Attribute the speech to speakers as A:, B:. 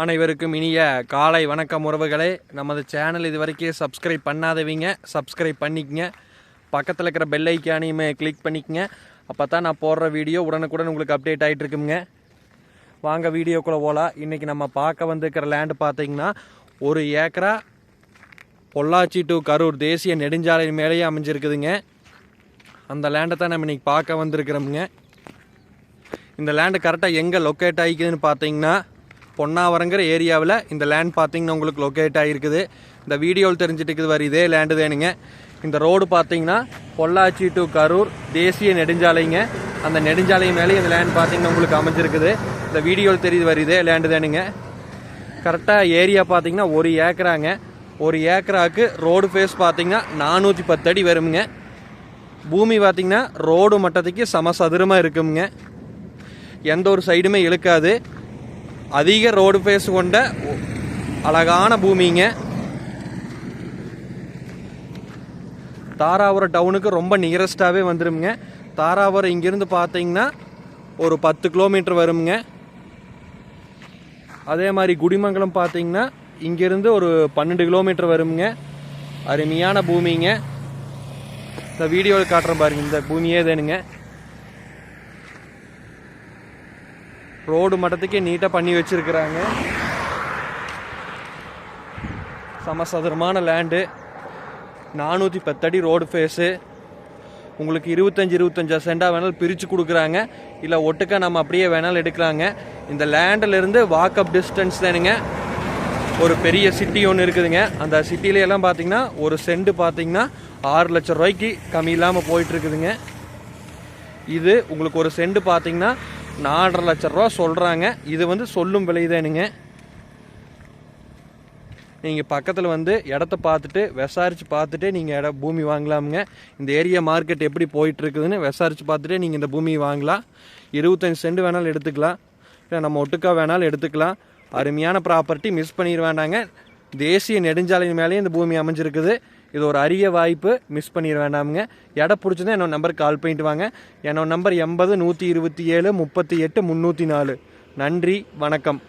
A: அனைவருக்கும் இனிய காலை வணக்கம் உறவுகளே. நமது சேனல் இது வரைக்கும் சப்ஸ்கிரைப் பண்ணாதவங்க. சப்ஸ்கிரைப் பண்ணிக்கங்க. பக்கத்தில் இருக்கிற பெல் ஐக்கானையுமே கிளிக் பண்ணிக்கங்க. அப்போ தான் நான் போடுற வீடியோ உடனுக்குடன் உங்களுக்கு அப்டேட் ஆகிட்டு இருக்குங்க. வாங்க வீடியோக்குள்ளே போகலாம் இன்றைக்கி நம்ம பார்க்க வந்திருக்கிற லேண்டு பார்த்தீங்கன்னா ஒரு ஏக்கரா பொள்ளாச்சி டு கரூர் தேசிய நெடுஞ்சாலையின் மேலேயே அமைஞ்சிருக்குதுங்க. அந்த லேண்டை தான் நம்ம இன்றைக்கி பார்க்க வந்திருக்கிறோமுங்க. இந்த லேண்டு கரெக்டாக எங்கே லொக்கேட் ஆகிக்குதுன்னு பார்த்தீங்கன்னா பொன்னாவரங்கிற ஏரியாவில் இந்த லேண்ட் பார்த்தீங்கன்னா உங்களுக்கு லொக்கேட் ஆகிருக்குது இந்த வீடியோவில் தெரிஞ்சுட்டு இருக்குது வர இதே லேண்டு தானுங்க. இந்த ரோடு பார்த்தீங்கன்னா பொள்ளாச்சி டு கரூர் தேசிய நெடுஞ்சாலைங்க. அந்த நெடுஞ்சாலை மேலே இந்த லேண்ட் பார்த்தீங்கன்னா உங்களுக்கு அமைஞ்சிருக்குது. இந்த வீடியோவில் தெரியுது வர இதே லேண்டு தானுங்க. கரெக்டாக ஏரியா பார்த்தீங்கன்னா ஒரு ஏக்கராங்க. ஒரு ஏக்கராக்கு ரோடு ஃபேஸ் பார்த்தீங்கன்னா நானூற்றி பத்து அடி வருமுங்க. பூமி பார்த்தீங்கன்னா ரோடு மட்டத்துக்கு சமசதுரமாக இருக்குங்க எந்த ஒரு சைடுமே இழுக்காது. அதிக ரோடு ஃபேஸ் கொண்ட அழகான பூமிங்க. தாராபுரம் டவுனுக்கு ரொம்ப நியரஸ்டாகவே வந்துருமுங்க. தாராபுரம் இங்கேருந்து பார்த்தீங்கன்னா ஒரு பத்து கிலோமீட்டர் வருமுங்க. அதே மாதிரி குடிமங்கலம் பார்த்தீங்கன்னா இங்கேருந்து ஒரு பன்னெண்டு கிலோமீட்டர் வருமுங்க. அருமையான பூமிங்க. இந்த வீடியோவில் காட்டுறேன் பாருங்க இந்த பூமியே தானுங்க ரோடு மட்டத்துக்கே நீட்டாக பண்ணி வச்சிருக்கிறாங்க. சமசதுரமான லேண்டு நானூற்றி பத்தடி ரோடு ஃபேஸு உங்களுக்கு இருபத்தஞ்சி இருபத்தஞ்சா சென்டாக வேணாலும் பிரித்து கொடுக்குறாங்க. இல்லை ஒட்டுக்கா நம்ம அப்படியே வேணாலும் எடுக்கிறாங்க இந்த லேண்டிலேருந்து வாக்கப் டிஸ்டன்ஸ் தானுங்க. ஒரு பெரிய சிட்டி ஒன்று இருக்குதுங்க. அந்த சிட்டில எல்லாம் பார்த்தீங்கன்னா ஒரு செண்டு பார்த்தீங்கன்னா ஆறு லட்சம் ரூபாய்க்கு கம்மி இல்லாமல் போயிட்டு இருக்குதுங்க. இது உங்களுக்கு ஒரு செண்டு பார்த்தீங்கன்னா நாலரை லட்ச ரூபா சொல்கிறாங்க இது வந்து சொல்லும் விலைதானுங்க நீங்கள் பக்கத்தில் வந்து இடத்த பார்த்துட்டு விசாரித்து பார்த்துட்டே நீங்கள் இட பூமி வாங்கலாமுங்க. இந்த ஏரியா மார்க்கெட் எப்படி போயிட்டுருக்குதுன்னு விசாரித்து பார்த்துட்டே நீங்கள் இந்த பூமி வாங்கலாம். இருபத்தஞ்சி சென்ட் வேணாலும் எடுத்துக்கலாம். இல்லை நம்ம ஒட்டுக்கா வேணாலும் எடுத்துக்கலாம். அருமையான ப்ராப்பர்ட்டி மிஸ் பண்ணிட வேண்டாங்க. தேசிய நெடுஞ்சாலையின் மேலேயும் இந்த பூமி அமைஞ்சிருக்குது. இது ஒரு அரிய வாய்ப்பு. மிஸ் பண்ணிட வேண்டாமுங்க இடம் பிடிச்சதா என்னோட நம்பருக்கு கால் பண்ணிட்டு வாங்க. என்னோட நம்பர் எண்பது நூற்றி இருபத்தி ஏழு முப்பத்தி எட்டு முந்நூற்றி நாலு. நன்றி வணக்கம்.